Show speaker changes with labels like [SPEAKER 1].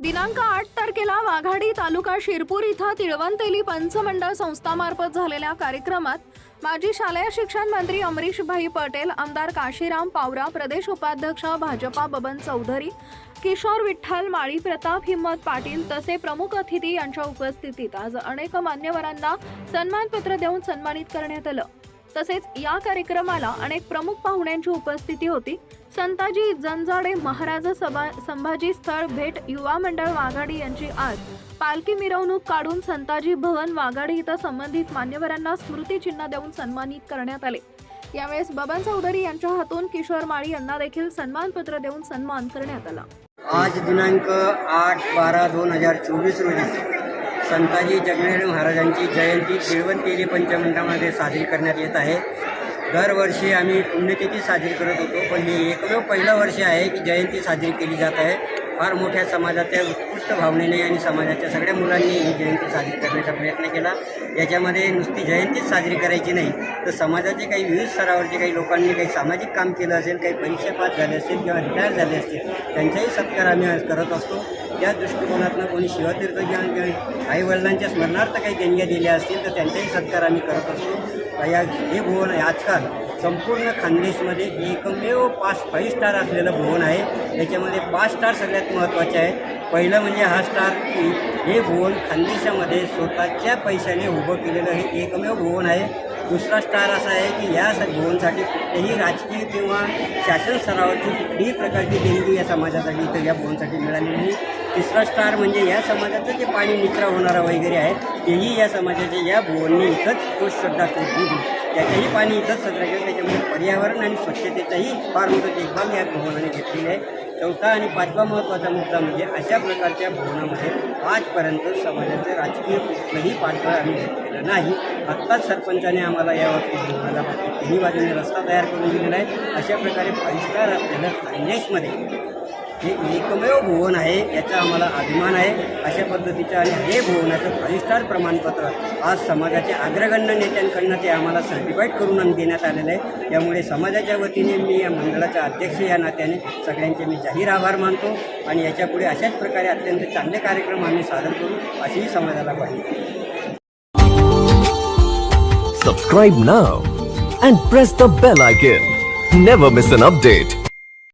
[SPEAKER 1] दिनांक आठ तारखेला वाघाडी तालुका शिरपूर इथं तिळवंतेली पंचमंडळ संस्थामार्फत झालेल्या कार्यक्रमात माजी शालेय शिक्षण मंत्री अमरीशभाई पटेल आमदार काशीराम पावरा प्रदेश उपाध्यक्ष भाजपा बबन चौधरी किशोर विठ्ठल माळी प्रताप हिम्मत पाटील तसे प्रमुख अतिथी यांच्या उपस्थितीत आज अनेक मान्यवरांना सन्मानपत्र देऊन सन्मानित करण्यात आलं. तसेच या कार्यक्रमाला अनेक प्रमुख पाहुण्यांची उपस्थिती होती. संताजी जनजाडे महाराज सभा संभाजी स्थळ भेट युवा मंडळ वाघाडी यांची आज. पालखी मिरवणूक काढून संताजी भवन वाघाडी इथं संबंधित मान्यवरांना स्मृतिचिन्ह देऊन सन्मानित करण्यात आले. यावेळेस बबन चौधरी यांच्या हातून किशोर माळी यांना देखील सन्मानपत्र देऊन सन्मान करण्यात आला.
[SPEAKER 2] आज दिनांक आठ बारा दोन हजार चोवीस रोजी संताजी जगनेर महाराजांची जयंती तिळवंतेली पंचमंडळामध्ये साजरी करण्यात येत आहे. दरवर्षी आम्ही पुण्यतिथी साजरी करत होतो पण हे एकमेव पहिलं वर्ष आहे की जयंती साजरी केली जात आहे. फार मोठ्या समाजाच्या उत्कृष्ट भावनेने आणि समाजाच्या सगळ्या मुलांनी ही जयंती साजरी करण्याचा प्रयत्न केला. याच्यामध्ये नुसती जयंतीच साजरी करायची नाही तर समाजाचे काही विविध स्तरावरचे काही लोकांनी काही सामाजिक काम केलं असेल काही परीक्षा पास झाले असतील किंवा रिटायर झाले असतील त्यांचाही सत्कार आम्ही करत असतो. त्या दृष्टिकोनातनं कोणी शिवतीर्थ किंवा आईवडिलांच्या स्मरणार्थ काही देणग्या दिल्या असतील तर त्यांचाही सत्कार आम्ही करत असतो. या हे भुवन आहे. आजकाल संपूर्ण खानदेशमध्ये एकमेव पाच फाईव्ह स्टार असलेलं भुवन आहे. याच्यामध्ये पाच स्टार सगळ्यात महत्त्वाचे आहे पहिलं म्हणजे हा स्टार की हे भुवन खानदेशामध्ये स्वतःच्या पैशाने उभं केलेलं हे एकमेव भुवन आहे. दुसरा स्टार असा आहे की या भुवनसाठी कुठल्याही राजकीय किंवा शासन स्तरावरची कुठलीही प्रकारची देणगी या समाजासाठी इथं या भुवनसाठी मिळालेली नाही. तिसरा स्टार म्हणजे या समाजाचं जे पाणी निचरा होणारा वगैरे आहे तेही या समाजाच्या या भुवनने इथंच तो श्रद्धा दिली त्याचंही पाणी इथंच सदर केलं त्याच्यामुळे पर्यावरण आणि स्वच्छतेचाही फार मोठं देखभाल या भुवनाने घेतलेली आहे. चौथा आणि पाचवा महत्त्वाचा मुद्दा म्हणजे अशा प्रकारच्या भुवनामध्ये आजपर्यंत समाजाचं राजकीय कुठलंही पाठबळ आम्ही घेतलेलं नाही. आत्ताच सरपंचाने आम्हाला यावरती भुवनाला तिन्ही बाजूने रस्ता तयार करून दिलेला आहे. अशा प्रकारे परिष्कार असलेलं खानदेशमध्ये हे एकमेव भुवन आहे याचा आम्हाला अभिमान आहे. अशा पद्धतीचं आणि हे भुवनाचं फाईव्ह प्रमाणपत्र आज समाजाच्या अग्रगण्य नेत्यांकडनं ते आम्हाला सर्टिफाईड करून देण्यात आलेलं आहे. त्यामुळे समाजाच्या वतीने मी या मंडळाचा अध्यक्ष या नात्याने सगळ्यांचे मी जाहीर आभार मानतो आणि याच्यापुढे अशाच प्रकारे अत्यंत चांगले कार्यक्रम आम्ही सादर करू अशीही समाजाला ग्वाही.
[SPEAKER 3] Subscribe now and press the bell icon never miss an update